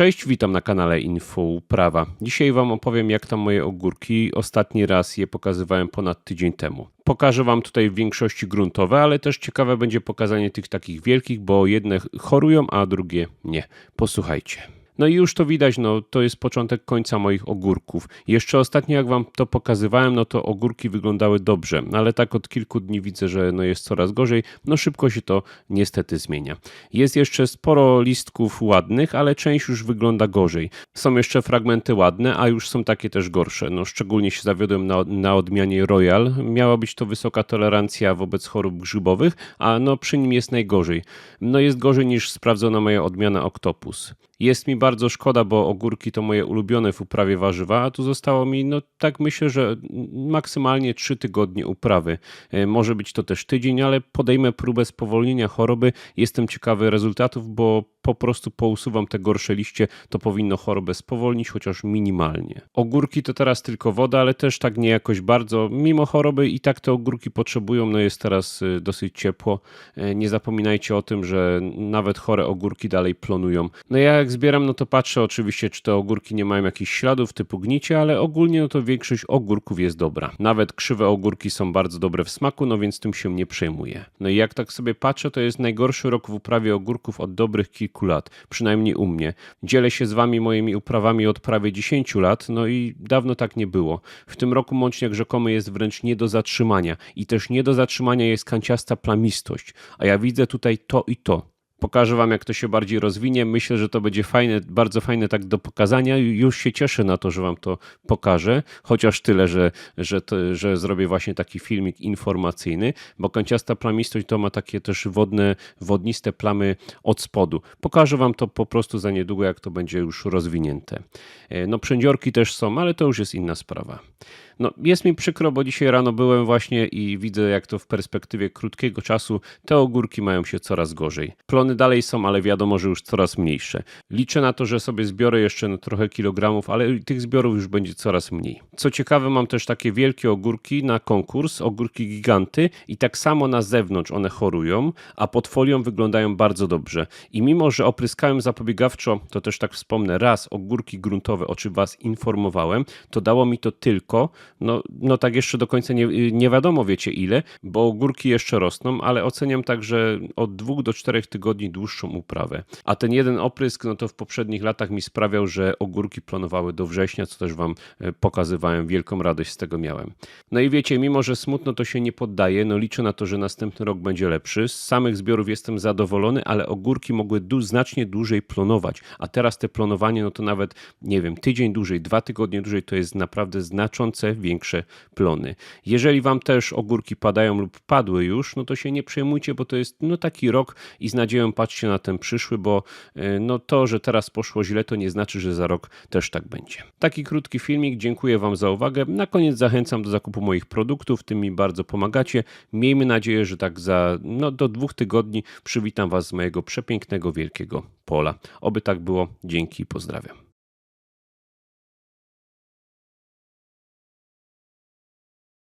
Cześć, witam na kanale Info Uprawa. Dzisiaj Wam opowiem, jak tam moje ogórki. Ostatni raz je pokazywałem ponad tydzień temu. Pokażę Wam tutaj w większości gruntowe, ale też ciekawe będzie pokazanie tych takich wielkich, bo jedne chorują, a drugie nie. Posłuchajcie. No i już to widać, no to jest początek końca moich ogórków. Jeszcze ostatnio jak wam to pokazywałem, no to ogórki wyglądały dobrze, ale tak od kilku dni widzę, że no jest coraz gorzej. No szybko się to niestety zmienia. Jest jeszcze sporo listków ładnych, ale część już wygląda gorzej. Są jeszcze fragmenty ładne, a już są takie też gorsze. No szczególnie się zawiodłem na, na odmianie Royal. Miała być to wysoka tolerancja wobec chorób grzybowych, a no przy nim jest najgorzej. No jest gorzej niż sprawdzona moja odmiana Octopus. Jest mi bardzo szkoda, bo ogórki to moje ulubione w uprawie warzywa, a tu zostało mi, no tak myślę, że maksymalnie 3 tygodnie uprawy. E, może być to też tydzień, ale podejmę próbę spowolnienia choroby. Jestem ciekawy rezultatów, bo po prostu pousuwam te gorsze liście, to powinno chorobę spowolnić, chociaż minimalnie. Ogórki to teraz tylko woda, ale też tak nie jakoś bardzo. Mimo choroby i tak te ogórki potrzebują, no jest teraz y, dosyć ciepło. E, nie zapominajcie o tym, że nawet chore ogórki dalej plonują. No ja zbieram, no to patrzę oczywiście, czy te ogórki nie mają jakichś śladów typu gnicie, ale ogólnie no to większość ogórków jest dobra. Nawet krzywe ogórki są bardzo dobre w smaku, no więc tym się nie przejmuję. No i jak tak sobie patrzę, to jest najgorszy rok w uprawie ogórków od dobrych kilku kilku lat, przynajmniej u mnie. Dzielę się z wami moimi uprawami od prawie 10 lat, no i dawno tak nie było. W tym roku mączniak rzekomy jest wręcz nie do zatrzymania i też nie do zatrzymania jest kanciasta plamistość, a ja widzę tutaj to i to. Pokażę Wam, jak to się bardziej rozwinie. Myślę, że to będzie fajne, bardzo fajne tak do pokazania. Już się cieszę na to, że Wam to pokażę, chociaż tyle, że, że, to, że zrobię właśnie taki filmik informacyjny, bo kąciasta plamistość to ma takie też wodne, wodniste plamy od spodu. Pokażę Wam to po prostu za niedługo, jak to będzie już rozwinięte. E, no przędziorki też są, ale to już jest inna sprawa. No, jest mi przykro, bo dzisiaj rano byłem właśnie i widzę, jak to w perspektywie krótkiego czasu te ogórki mają się coraz gorzej. Plony dalej są, ale wiadomo, że już coraz mniejsze. Liczę na to, że sobie zbiorę jeszcze no, trochę kilogramów, ale tych zbiorów już będzie coraz mniej. Co ciekawe, mam też takie wielkie ogórki na konkurs, ogórki giganty i tak samo na zewnątrz one chorują, a pod folią wyglądają bardzo dobrze. I mimo, że opryskałem zapobiegawczo, to też tak wspomnę, raz ogórki gruntowe, o czym Was informowałem, to dało mi to tylko no, no tak jeszcze do końca nie, nie wiadomo, wiecie ile, bo ogórki jeszcze rosną, ale oceniam także od dwóch do czterech tygodni dłuższą uprawę. A ten jeden oprysk, no to w poprzednich latach mi sprawiał, że ogórki planowały do września, co też wam e, pokazywałem, wielką radość z tego miałem. No i wiecie, mimo że smutno to się nie poddaje, no liczę na to, że następny rok będzie lepszy. Z samych zbiorów jestem zadowolony, ale ogórki mogły du znacznie dłużej plonować, a teraz te plonowanie, no to nawet, nie wiem, tydzień dłużej, dwa tygodnie dłużej, to jest naprawdę znaczące większe plony. Jeżeli wam też ogórki padają lub padły już, no to się nie przejmujcie, bo to jest no taki rok i z nadzieją patrzcie na ten przyszły, bo e, no to, że teraz poszło źle, to nie znaczy, że za rok też tak będzie. Taki krótki filmik, dziękuję wam za uwagę. Na koniec zachęcam do zakupu moich produktów, tym mi bardzo pomagacie. Miejmy nadzieję, że tak za no, do dwóch tygodni przywitam was z mojego przepięknego, wielkiego pola. Oby tak było. Dzięki, pozdrawiam.